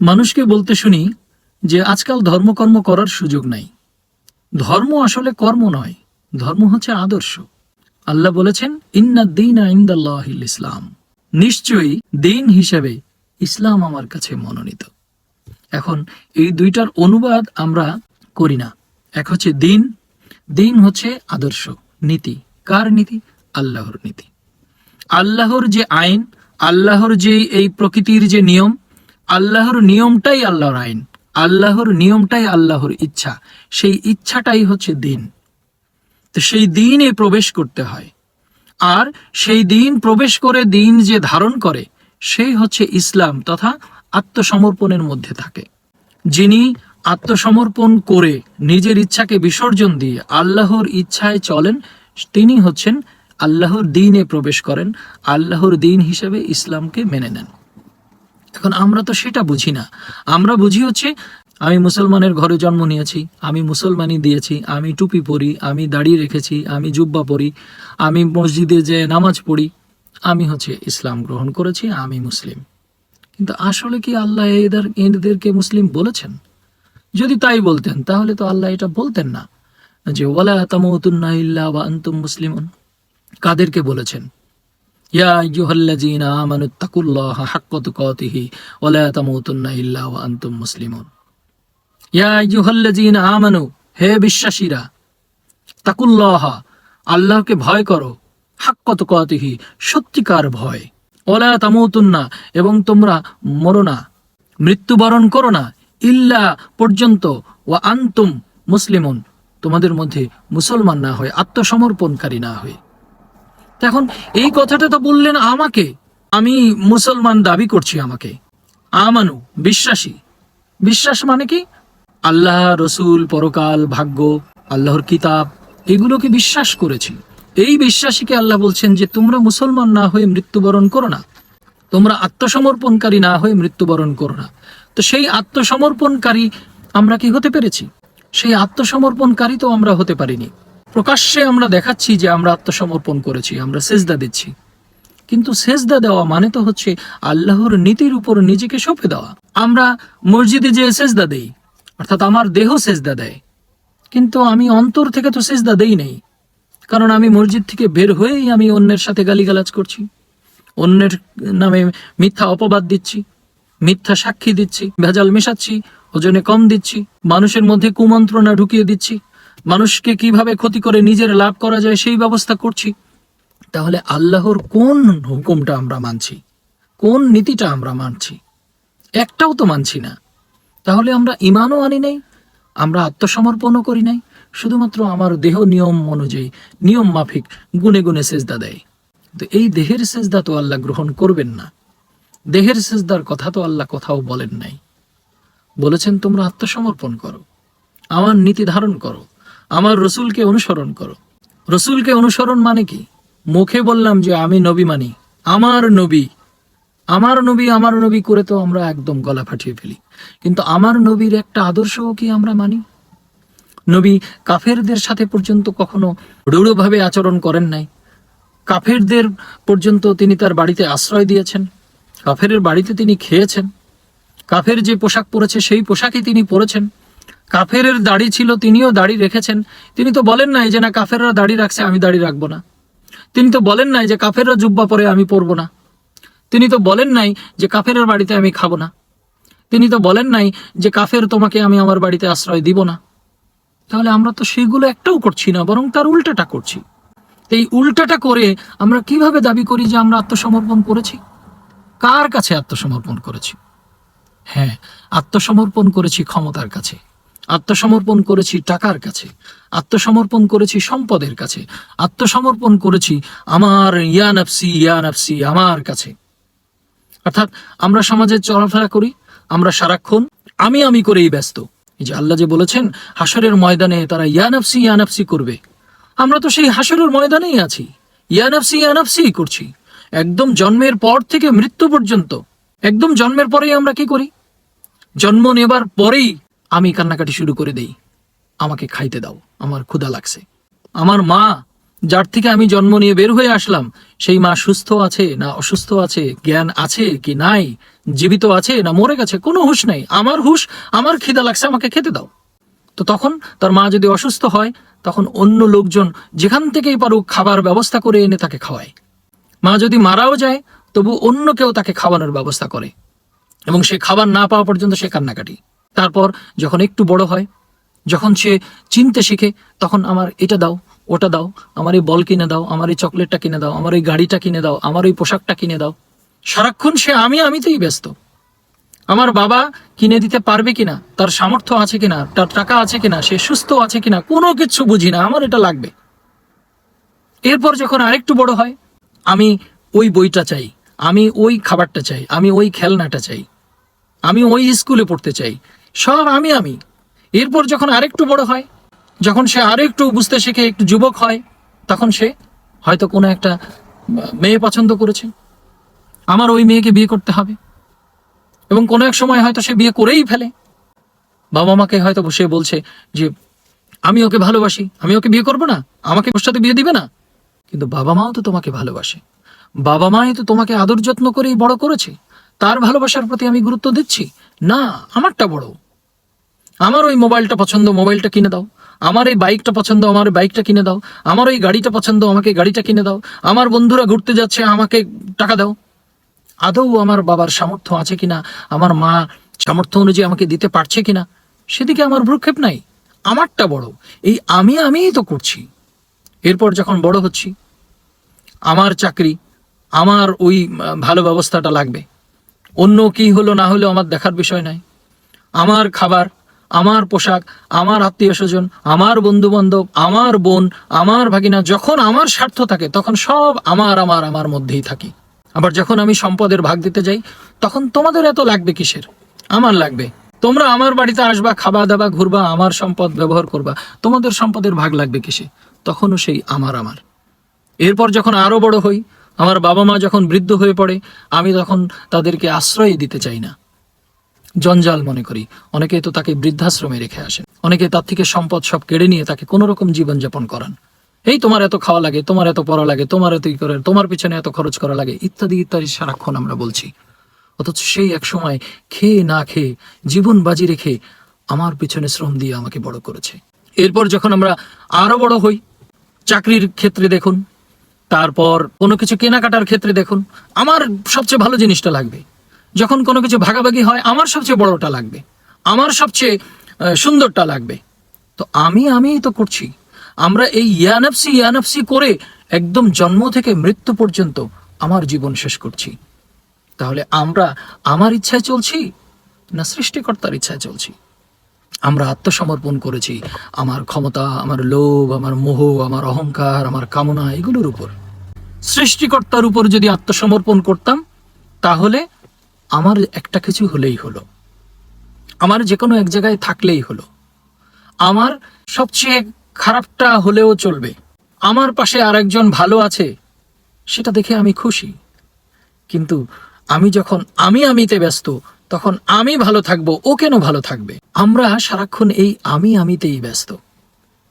মানুষকে বলতে শুনি যে আজকাল ধর্মকর্ম করার সুযোগ নাই। ধর্ম আসলে কর্ম নয়, ধর্ম হচ্ছে আদর্শ। আল্লাহ বলেছেন, ইন্না দিন ইসলাম। নিশ্চয়ই দিন হিসেবে ইসলাম আমার কাছে মনোনীত। এখন এই দুইটার অনুবাদ আমরা করি না। এক হচ্ছে দিন দিন হচ্ছে আদর্শ, নীতি। কার নীতি? আল্লাহর নীতি। আল্লাহর যে আইন, আল্লাহর যে এই প্রকৃতির যে নিয়ম আল্লাহর নিয়মটাই আল্লাহর আইন, আল্লাহর নিয়মটাই আল্লাহর ইচ্ছা, সেই ইচ্ছাটাই হচ্ছে দিন। তো সেই দিনে প্রবেশ করতে হয়। আর সেই দিন প্রবেশ করে দিন যে ধারণ করে, সেই হচ্ছে ইসলাম তথা আত্মসমর্পণের মধ্যে থাকে। যিনি আত্মসমর্পণ করে নিজের ইচ্ছাকে বিসর্জন দিয়ে আল্লাহর ইচ্ছায় চলেন, তিনি হচ্ছেন আল্লাহর দিনে প্রবেশ করেন, আল্লাহর দিন হিসেবে ইসলামকে মেনে নেন। এখন আমরা তো সেটা বুঝি না। আমরা বুঝি হচ্ছে, আমি মুসলমানের ঘরে জন্ম নিয়েছি, আমি মুসলমানই দিয়েছি, আমি টুপি পরি, আমি দাড়ি রেখেছি, আমি জুব্বা পরি, আমি মসজিদে যে নামাজ পড়ি, আমি হচ্ছে ইসলাম গ্রহণ করেছি, আমি মুসলিম। কিন্তু আসলে কি আল্লাহ এদের, এদেরকে মুসলিম বলেছেন? যদি তাই বলতেন, তাহলে তো আল্লাহ এটা বলতেন না। যে, ওয়ালা তামুতুন্না ইল্লা ওয়া আনতুম মুসলিমুন। কাদেরকে বলেছেন? আল্লাহকে ভয় করো সত্যিকার ভয়। ওলা তামুতুন্না এবং তোমরা মরো না, মৃত্যুবরণ করো না ইল্লা পর্যন্ত ওয়া আনতুম মুসলিমুন। তোমাদের মধ্যে মুসলমান না হয়, আত্মসমর্পণকারী না হয়ে। এখন এই কথাটা তো বললেন আমাকে। আমি মুসলমান দাবি করছি আমাকে। আমানু, বিশ্বাসী। বিশ্বাস মানে কি? আল্লাহ, রসুল, পরকাল, ভাগ্য, আল্লাহর কিতাব, এগুলোকে বিশ্বাস করেছি। এই বিশ্বাসীকে আল্লাহ বলছেন যে, তোমরা মুসলমান না হয়ে মৃত্যুবরণ করো না। তোমরা আত্মসমর্পণকারী না হয়ে মৃত্যুবরণ করো না। তো সেই আত্মসমর্পণকারী আমরা কি হতে পেরেছি? সেই আত্মসমর্পণকারী তো আমরা হতে পারিনি। প্রকাশ্যে আমরা দেখাচ্ছি যে আমরা আত্মসমর্পণ করেছি, আমরা সেজদা দিচ্ছি। কিন্তু সেজদা দেওয়া মানে তো হচ্ছে আল্লাহর নীতির উপর নিজেকে সঁপে দেওয়া। আমরা মসজিদে যে সেজদা দেই, অর্থাৎ আমার দেহ সেজদা দেয়। কিন্তু আমি অন্তর থেকে তো সেজদা দেই নেই, কারণ আমি মসজিদ থেকে বের হয়েই আমি অন্যের সাথে গালিগালাজ করছি, অন্যের নামে মিথ্যা অপবাদ দিচ্ছি, মিথ্যা সাক্ষী দিচ্ছি, ভেজাল মেশাচ্ছি, ওজনে কম দিচ্ছি, মানুষের মধ্যে কুমন্ত্রণা ঢুকিয়ে দিচ্ছি। মানুষকে কীভাবে ক্ষতি করে নিজের লাভ করা যায় সেই ব্যবস্থা করছি। তাহলে আল্লাহর কোন হুকুমটা আমরা মানছি? কোন নীতিটা আমরা মানছি? একটাও তো মানছি না। তাহলে আমরা ইমানও আনি নাই, আমরা আত্মসমর্পণও করি নাই, শুধুমাত্র আমার দেহ নিয়ম অনুযায়ী, নিয়ম মাফিক, গুনে গুনে সেজদা দেয়। তো এই দেহের সেজদা তো আল্লাহ গ্রহণ করবেন না। দেহের সেজদার কথা তো আল্লাহ কোথাও বলেন নাই। বলেছেন, তোমরা আত্মসমর্পণ করো, আমার নীতি ধারণ করো। আমার রসুলকে অনুসরণ করো। রসুলকে অনুসরণ মানে কি? মুখে বললাম যে আমি নবী মানি, আমার নবী আমার নবী আমার নবী করে তো আমরা একদম গলা ফাটিয়ে ফেলি। কিন্তু আমার নবীর একটা আদর্শও কি আমরা মানি? নবী কাফেরদের সাথে পর্যন্ত কখনো রূঢ়ভাবে আচরণ করেন নাই। কাফেরদের পর্যন্ত তিনি তার বাড়িতে আশ্রয় দিয়েছেন। কাফেরের বাড়িতে তিনি খেয়েছেন। কাফের যে পোশাক পরেছে, সেই পোশাকই তিনি পরেছেন। কাফেরের দাড়ি ছিল, তিনিও দাড়ি রেখেছেন। তিনি তো বলেন নাই যে, না, কাফেররা দাড়ি রাখছে, আমি দাড়ি রাখব না। তিনি তো বলেন নাই যে, কাফেররা জুব্বা পরে আমি পরবো না। তিনি তো বলেন নাই যে, কাফেরের বাড়িতে আমি খাব না। তিনি তো বলেন নাই যে, কাফের তোমাকে আমি আমার বাড়িতে আশ্রয় দিব না। তাহলে আমরা তো সেগুলো একটাও করছি না, বরং তার উল্টাটা করছি। এই উল্টাটা করে আমরা কীভাবে দাবি করি যে, আমরা আত্মসমর্পণ করেছি? কার কাছে আত্মসমর্পণ করেছি? হ্যাঁ আত্মসমর্পণ করেছি ক্ষমতার কাছে। আত্মসমর্পণ করেছি টাকার কাছে, আত্মসমর্পণ করেছি সম্পদের কাছে, আত্মসমর্পণ করেছি আমার ইয়া নাফসি ইয়া নাফসি, আমার কাছে। অর্থাৎ আমরা সমাজে চলাফেরা করি, আমরা সারাক্ষণ আমি আমি করেই ব্যস্ত। এই যে আল্লাহ যে বলেছেন হাসরের ময়দানে তারা ইয়ানাফসি ইয়ানাফসি করবে। আমরা তো সেই হাসরের ময়দানেই আছি ইয়ানাফসি ইয়ানাফসি করছি। একদম জন্মের পর থেকে মৃত্যু পর্যন্ত, একদম জন্মের পরেই আমরা কি করি? জন্ম নেবার পরেই আমি কান্নাকাটি শুরু করে দেই। আমাকে খাইতে দাও, আমার ক্ষুধা লাগছে। আমার মা, যার থেকে আমি জন্ম নিয়ে বের হয়ে আসলাম, সেই মা সুস্থ আছে না অসুস্থ আছে, জ্ঞান আছে কি নাই, জীবিত আছে না মরে গেছে, কোনো হুঁশ নাই। আমার হুঁশ, আমার খিদা লাগছে, আমাকে খেতে দাও। তো তখন তার মা যদি অসুস্থ হয়, তখন অন্য লোকজন যেখান থেকেই পারুক খাবার ব্যবস্থা করে এনে তাকে খাওয়ায়। মা যদি মারাও যায়, তবু অন্য কেউ তাকে খাওয়ানোর ব্যবস্থা করে। এবং সে খাবার না পাওয়া পর্যন্ত সে কান্নাকাটি। তারপর যখন একটু বড় হয়, যখন সে চিনতে শিখে, তখন আমার এটা দাও, ওটা দাও, আমার এই বল কিনে দাও, আমার এই চকলেটটা কিনে দাও, আমার এই গাড়িটা কিনে দাও, আমার ওই পোশাকটা কিনে দাও। সারাক্ষণ সে আমি আমিতেই ব্যস্ত। আমার বাবা কিনে দিতে পারবে কিনা, তার সামর্থ্য আছে কিনা, তার টাকা আছে কিনা, সে সুস্থ আছে কিনা, কোনো কিছু বুঝি না, আমার এটা লাগবে। এরপর যখন আরেকটু বড় হয়, আমি ওই বইটা চাই, আমি ওই খাবারটা চাই, আমি ওই খেলনাটা চাই, আমি ওই স্কুলে পড়তে চাই সব আমি আমি। এরপর যখন আরেকটু বড় হয়, যখন সে আরেকটু বুঝতে শিখে, একটু যুবক হয়, তখন সে হয়তো কোনো একটা মেয়ে পছন্দ করেছে। আমার ওই মেয়েকে বিয়ে করতে হবে। এবং কোনো এক সময় হয়তো সে বিয়ে করেই ফেলে। বাবা মাকে হয়তো সে বলছে যে, আমি ওকে ভালোবাসি, আমি ওকে বিয়ে করব না, আমাকে ওর সাথে বিয়ে দিবে না। কিন্তু বাবা মাও তো তোমাকে ভালোবাসে। বাবা মাই তো তোমাকে আদর যত্ন করেই বড় করেছে। তার ভালোবাসার প্রতি আমি গুরুত্ব দিচ্ছি। না, আমারটা বড়। আমার ওই মোবাইলটা পছন্দ, মোবাইলটা কিনে দাও। আমার এই বাইকটা পছন্দ, আমার বাইকটা কিনে দাও। আমার ওই গাড়িটা পছন্দ, আমাকে গাড়িটা কিনে দাও। আমার বন্ধুরা ঘুরতে যাচ্ছে, আমাকে টাকা দাও। আদৌ আমার বাবার সামর্থ্য আছে কিনা? আমার মা সামর্থ্য অনুযায়ী আমাকে দিতে পারছে কিনা? সেদিকে আমার ভ্রুক্ষেপ নাই। আমারটা বড়। এই আমি, আমিই তো করছি। এরপর যখন বড় হচ্ছি, আমার চাকরি, আমার ওই ভালো ব্যবস্থাটা লাগবে। অন্য কি হলো না হলো আমার দেখার বিষয় নাই। আমার খাবার আমার পোশাক, আমার আত্মীয় স্বজন আমার বন্ধু বান্ধব আমার বোন, আমার ভাগিনা, যখন আমার স্বার্থ থাকে, তখন সব আমার আমার আমার মধ্যেই থাকি। আবার যখন আমি সম্পদের ভাগ দিতে যাই, তখন তোমাদের এত লাগবে কিসের? আমার লাগবে। তোমরা আমার বাড়িতে আসবা, খাবা দাবা, ঘুরবা, আমার সম্পদ ব্যবহার করবা, তোমাদের সম্পদের ভাগ লাগবে কিসে? তখনও সেই আমার আমার। এরপর যখন আরও বড় হই, আমার বাবা মা যখন বৃদ্ধ হয়ে পড়ে, আমি তখন তাদেরকে আশ্রয় দিতে চাই না। জঞ্জাল মনে করি। অনেকে তো তাকে বৃদ্ধাশ্রমে রেখে আসেন। অনেকে তার থেকে সম্পদ সব কেড়ে নিয়ে তাকে কোনো রকম জীবনযাপন করান। এই তোমার এত খাওয়া লাগে, তোমার এত পড়া লাগে, তোমার এত করে তোমার পিছনে এত খরচ করা লাগে, ইত্যাদি ইত্যাদি সারাক্ষণ আমরা বলছি। অথচ সেই এক সময় খেয়ে না খেয়ে, জীবন বাজি রেখে আমার পিছনে শ্রম দিয়ে আমাকে বড় করেছে। এরপর যখন আমরা আরও বড় হই, চাকরির ক্ষেত্রে দেখুন, তারপর কোনো কিছু কেনাকাটার ক্ষেত্রে দেখুন, আমার সবচেয়ে ভালো জিনিসটা লাগবে। যখন কোনো কিছু ভাগাভাগি হয়, আমার সবচেয়ে বড়টা লাগবে। আমার সবচেয়ে সুন্দরটা লাগবে। তো আমি, আমিই তো করছি। আমরা এই ইয়ানফসি ইয়ানফসি করে একদম জন্ম থেকে মৃত্যু পর্যন্ত আমার জীবন শেষ করছি। তাহলে আমরা আমার ইচ্ছায় চলছি না সৃষ্টিকর্তার ইচ্ছায় চলছি? আমরা আত্মসমর্পণ করেছি আমার ক্ষমতা, আমার লোভ, আমার মোহ, আমার অহংকার, আমার কামনা, এগুলোর উপর। সৃষ্টিকর্তার উপর যদি আত্মসমর্পণ করতাম, তাহলে আমার একটা কিছু হলেই হলো। আমার যে কোনো এক জায়গায় থাকলেই হলো। আমার সবচেয়ে খারাপটা হলেও চলবে। আমার পাশে আরেকজন ভালো আছে, সেটা দেখে আমি খুশি। কিন্তু আমি যখন আমি আমিতে ব্যস্ত, তখন আমি ভালো থাকব, ও কেন ভালো থাকবে? আমরা সারাক্ষণ এই আমি আমিতেই ব্যস্ত।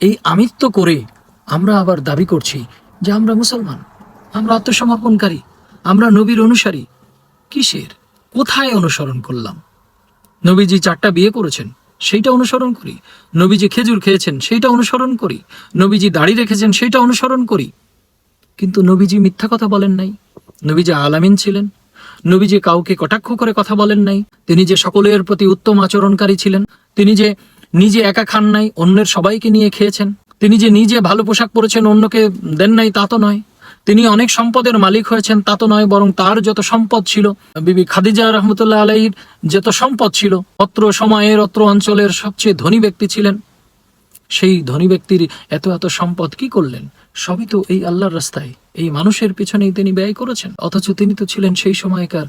এই আমিত্ব করে আমরা আবার দাবি করছি যে আমরা মুসলমান, আমরা আত্মসমর্পণকারী, আমরা নবীর অনুসারী। কিসের? কোথায় অনুসরণ করলাম? নবীজি চারটা বিয়ে করেছেন, সেইটা অনুসরণ করি। নবীজি খেজুর খেয়েছেন, সেইটা অনুসরণ করি। নবীজি দাড়ি রেখেছেন, সেইটা অনুসরণ করি। কিন্তু নবীজি মিথ্যা কথা বলেন নাই। নবীজি আলামিন ছিলেন। নবীজি কাউকে কটাক্ষ করে কথা বলেন নাই। তিনি যে সকলের প্রতি উত্তম আচরণকারী ছিলেন, তিনি যে নিজে একা খান নাই, অন্যের সবাইকে নিয়ে খেয়েছেন, তিনি যে নিজে ভালো পোশাক পরেছেন, অন্যকে দেন নাই, তা তো নয়। তিনি অনেক সম্পদের মালিক হয়েছেন, তা তো নয়, বরং তার যত সম্পদ ছিল, বিবি খাদিজা রহমতুল্লাহ আলাইহির যত সম্পদ ছিল, অত্র সময়ের, অত্র অঞ্চলের সবচেয়ে ধনী ব্যক্তি ছিলেন। সেই ধনী ব্যক্তির এত এত সম্পদ কি করলেন? সবই তো এই আল্লাহর রাস্তায়। এই মানুষের পিছনেই তিনি ব্যয় করেছেন। অথচ তিনি তো ছিলেন সেই সময়কার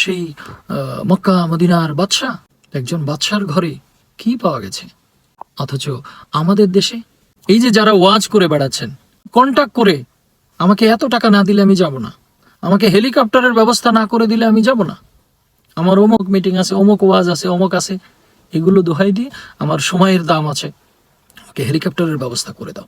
সেই মক্কা মদিনার বাদশাহ, একজন বাদশার ঘরে। কি পাওয়া গেছে? অথচ আমাদের দেশে এই যে যারা ওয়াজ করে বেড়াচ্ছেন কন্টাক্ট করে আমাকে এত টাকা না দিলে আমি যাব না। আমাকে হেলিকপ্টারের ব্যবস্থা না করে দিলে আমি যাব না। আমার অমুক মিটিং আছে, অমুক ওয়াজ আছে, অমুক আছে। এগুলো দোহাই দিয়ে আমার সময়ের দাম আছে। আমাকে হেলিকপ্টারের ব্যবস্থা করে দাও।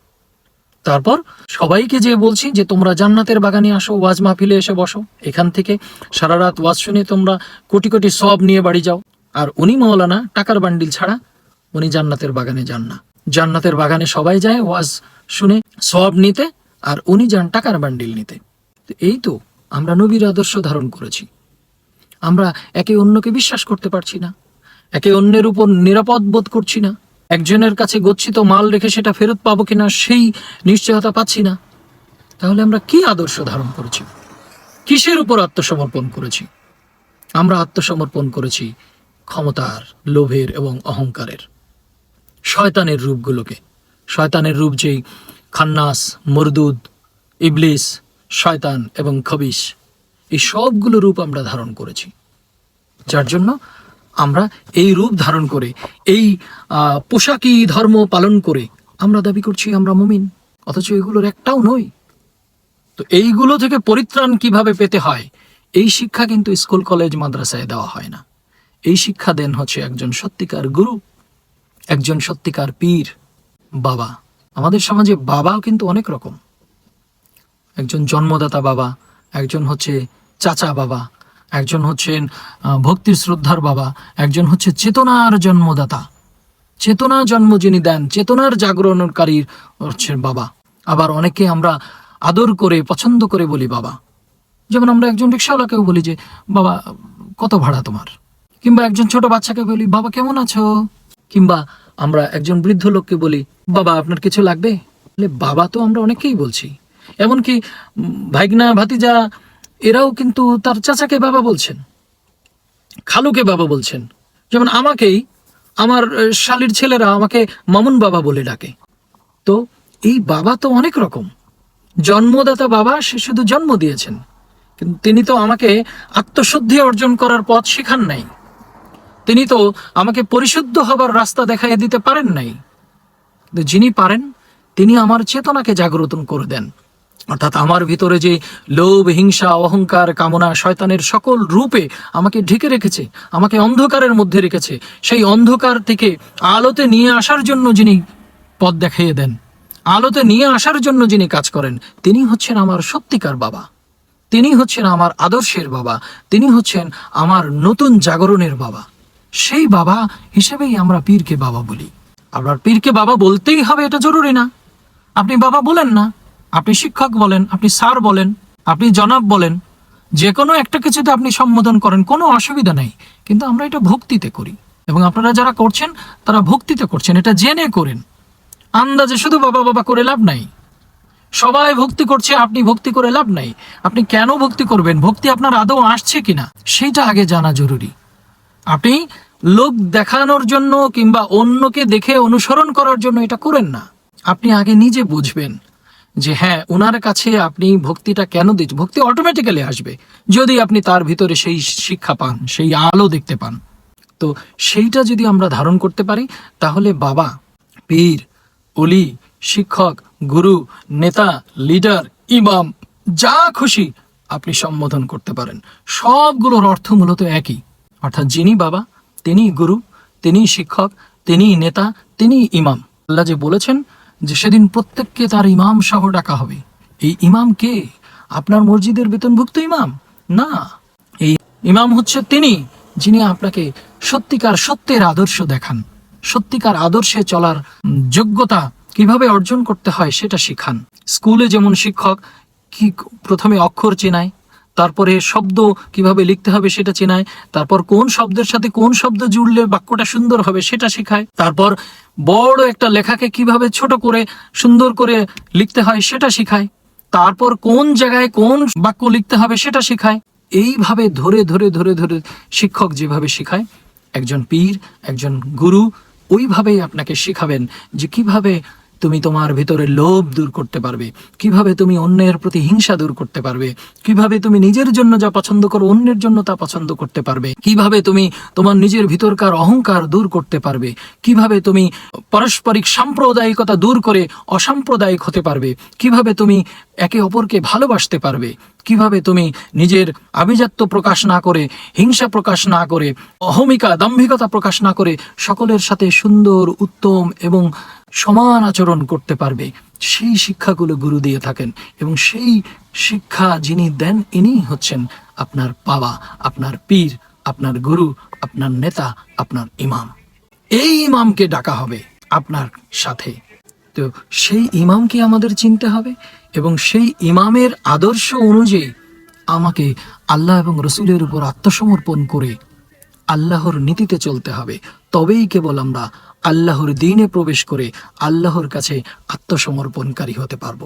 তারপর সবাইকে যে বলছি যে তোমরা জান্নাতের বাগানে আসো, ওয়াজ মাহফিলে এসে বসো। এখান থেকে সারা রাত ওয়াজ শুনে তোমরা কোটি কোটি সব নিয়ে বাড়ি যাও। আর উনি মৌলানা টাকার বান্ডিল ছাড়া উনি জান্নাতের বাগানে যান না। জান্নাতের বাগানে সবাই যায়, ওয়াজ শুনে সব নিতে আর উনি যান টাকার বান্ডিল নিতে। এই তো আমরা নবীর আদর্শ ধারণ করেছি। আমরা একে অন্যকে বিশ্বাস করতে পারছি না, একে অন্যের উপর নিরাপদ বোধ করছি না, একজনের কাছে গচ্ছিত মাল রেখে সেটা ফেরত পাবো কিনা সেই নিশ্চয়তা পাচ্ছি না। তাহলে আমরা কি আদর্শ ধারণ করেছি? কিসের উপর আত্মসমর্পণ করেছি? আমরা আত্মসমর্পণ করেছি ক্ষমতার, লোভের এবং অহংকারের। শয়তানের রূপগুলোকে, শয়তানের রূপ যেই খান্নাস মরদুদ ইবলিস, শয়তান এবং খবিস এই সবগুলো রূপ আমরা ধারণ করেছি। যার জন্য আমরা এই রূপ ধারণ করে, এই পোশাকি ধর্ম পালন করে আমরা দাবি করছি আমরা মুমিন, অথচ এগুলোর একটাও নই। তো এইগুলো থেকে পরিত্রাণ কীভাবে পেতে হয়? এই শিক্ষা কিন্তু স্কুল, কলেজ, মাদ্রাসায় দেওয়া হয় না। এই শিক্ষা দেন হচ্ছে একজন সত্যিকার গুরু, একজন সত্যিকার পীর, বাবা। আমাদের সমাজে বাবাও কিন্তু অনেক রকম। একজন জন্মদাতা বাবা, একজন হচ্ছে চাচা বাবা, একজন হচ্ছেন ভক্তির শ্রদ্ধার বাবা, একজন হচ্ছে চেতনার জন্মদাতা। চেতনা জন্ম যিনি দেন, চেতনার জাগরণকারী হচ্ছেন বাবা। আবার অনেকে আমরা আদর করে, পছন্দ করে বলি বাবা। যেমন আমরা একজন রিক্সাওয়ালাকেও বলি যে, বাবা, কত ভাড়া তোমার? কিংবা একজন ছোট বাচ্চাকে বলি, বাবা, কেমন আছো? কিংবা আমরা একজন বৃদ্ধ লোককে বলি, বাবা, আপনার কিছু লাগবে? বাবা তো আমরা অনেকেই বলছি। এমনকি ভাইগনা, ভাতিজা, এরাও কিন্তু তার চাচাকে বাবা বলছেন, খালুকে বাবা বলছেন। যেমন আমাকেই আমার শালির ছেলেরা আমাকে মামুন বাবা বলে ডাকে। তো এই বাবা তো অনেক রকম। জন্মদাতা বাবা, সে শুধু জন্ম দিয়েছেন। কিন্তু তিনি তো আমাকে আত্মশুদ্ধি অর্জন করার পথ শেখান নাই। তিনি তো আমাকে পরিশুদ্ধ হবার রাস্তা দেখাইয়ে দিতে পারেন নাই। যিনি পারেন, তিনি আমার চেতনাকে জাগ্রত করে দেন। অর্থাৎ আমার ভিতরে যে লোভ, হিংসা, অহংকার, কামনা শয়তানের সকল রূপে আমাকে ঢেকে রেখেছে, আমাকে অন্ধকারের মধ্যে রেখেছে, সেই অন্ধকার থেকে আলোতে নিয়ে আসার জন্য যিনি পথ দেখাইয়ে দেন, আলোতে নিয়ে আসার জন্য যিনি কাজ করেন, তিনি হচ্ছেন আমার সত্যিকার বাবা। তিনি হচ্ছেন আমার আদর্শের বাবা। তিনি হচ্ছেন আমার নতুন জাগরণের বাবা। সেই বাবা হিসেবেই আমরা পীরকে বাবা বলি। আপনার পীরকে বাবা বলতেই হবে, এটা জরুরি না। আপনি বাবা বলেন না। আপনি শিক্ষক বলেন, আপনি স্যার বলেন, আপনি জনাব বলেন। যে কোনো একটা কিছুতে আপনি সম্বোধন করেন, কোনো অসুবিধা নেই। কিন্তু আমরা এটা ভক্তিতে করি। এবং আপনারা যারা করছেন, তারা ভক্তিতে করছেন, এটা জেনে করেন। আন্দাজে শুধু বাবা বাবা করে লাভ নাই। সবাই ভক্তি করছে, আপনি ভক্তি করে লাভ নাই। আপনি কেন ভক্তি করবেন? ভক্তি আপনার আদৌ আসছে কিনা? সেটা আগে জানা জরুরি। আপনি লোক দেখানোর জন্য কিংবা অন্যকে দেখে অনুসরণ করার জন্য এটা করেন না। আপনি আগে নিজে বুঝবেন যে হ্যাঁ ওনার কাছে আপনি ভক্তিটা কেন দিচ্ছেন? ভক্তি অটোমেটিক্যালি আসবে যদি আপনি তার ভিতরে সেই শিক্ষা পান, সেই আলো দেখতে পান। তো সেইটা যদি আমরা ধারণ করতে পারি, তাহলে বাবা, পীর অলি শিক্ষক, গুরু, নেতা, লিডার, ইমাম, যা খুশি আপনি সম্বোধন করতে পারেন। সবগুলোর অর্থ মূলত একই। অর্থাৎ যিনি বাবা, তিনি গুরু, তিনি শিক্ষক, তিনি নেতা, তিনি ইমাম। আল্লাহ যে বলেছেন যে সেদিন প্রত্যেককে তার ইমাম সহ ডাকা হবে। এই ইমাম কে? আপনার মসজিদের বেতনভুক্ত ইমাম? না। এই ইমাম হচ্ছে তিনি, যিনি আপনাকে সত্যিকার সত্যের আদর্শ দেখান। সত্যিকার আদর্শে চলার যোগ্যতা কীভাবে অর্জন করতে হয় সেটা শিখান। স্কুলে যেমন শিক্ষক, কি প্রথমে অক্ষর চেনায় তারপরে শব্দ কীভাবে লিখতে হবে সেটা চেনায়, তারপর কোন শব্দের সাথে কোন শব্দ জুড়লে বাক্যটা সুন্দর হবে সেটা শেখায়, তারপর বড় একটা লেখাকে কীভাবে ছোট করে সুন্দর করে লিখতে হয় সেটা শেখায়, তারপর কোন জায়গায় কোন বাক্য লিখতে হবে সেটা শেখায়। এইভাবে ধরে ধরে ধরে ধরে শিক্ষক যেভাবে শেখায়, একজন পীর, একজন গুরু, ওইভাবেই আপনাকে শেখাবেন যে কীভাবে তুমি তোমার ভিতরে লোভ দূর করতে পারবে। কীভাবে তুমি অন্যের প্রতি হিংসা দূর করতে পারবে? কীভাবে তুমি নিজের জন্য যা পছন্দ করো, অন্যের জন্য তা পছন্দ করতে পারবে? কীভাবে তুমি তোমার নিজের ভিতরকার অহংকার দূর করতে পারবে? কীভাবে তুমি পারস্পরিক সাম্প্রদায়িকতা দূর করে অসাম্প্রদায়িক হতে পারবে? কীভাবে তুমি একে অপরকে ভালোবাসতে পারবে? কীভাবে তুমি নিজের আভিজাত্য প্রকাশ না করে, হিংসা প্রকাশ না করে, অহমিকা দাম্ভিকতা প্রকাশ না করে সকলের সাথে সুন্দর, উত্তম এবং সমান আচরণ করতে পারবে। সেই শিক্ষাগুলো গুরু দিয়ে থাকেন এবং সেই শিক্ষা যিনি দেন ইনি হচ্ছেন আপনার বাবা, আপনার পীর, আপনার গুরু, আপনার নেতা, আপনার ইমাম। এই ইমামকে ডাকা হবে আপনার সাথে। তো সেই ইমামকে আমাদের চিনতে হবে এবং সেই ইমামের আদর্শ অনুযায়ী আমাকে আল্লাহ এবং রসুলের উপর আত্মসমর্পণ করে আল্লাহর নীতিতে চলতে হবে। তবেই কেবল আমরা আল্লাহর দিনে প্রবেশ করে আল্লাহর কাছে আত্মসমর্পণকারী হতে পারব।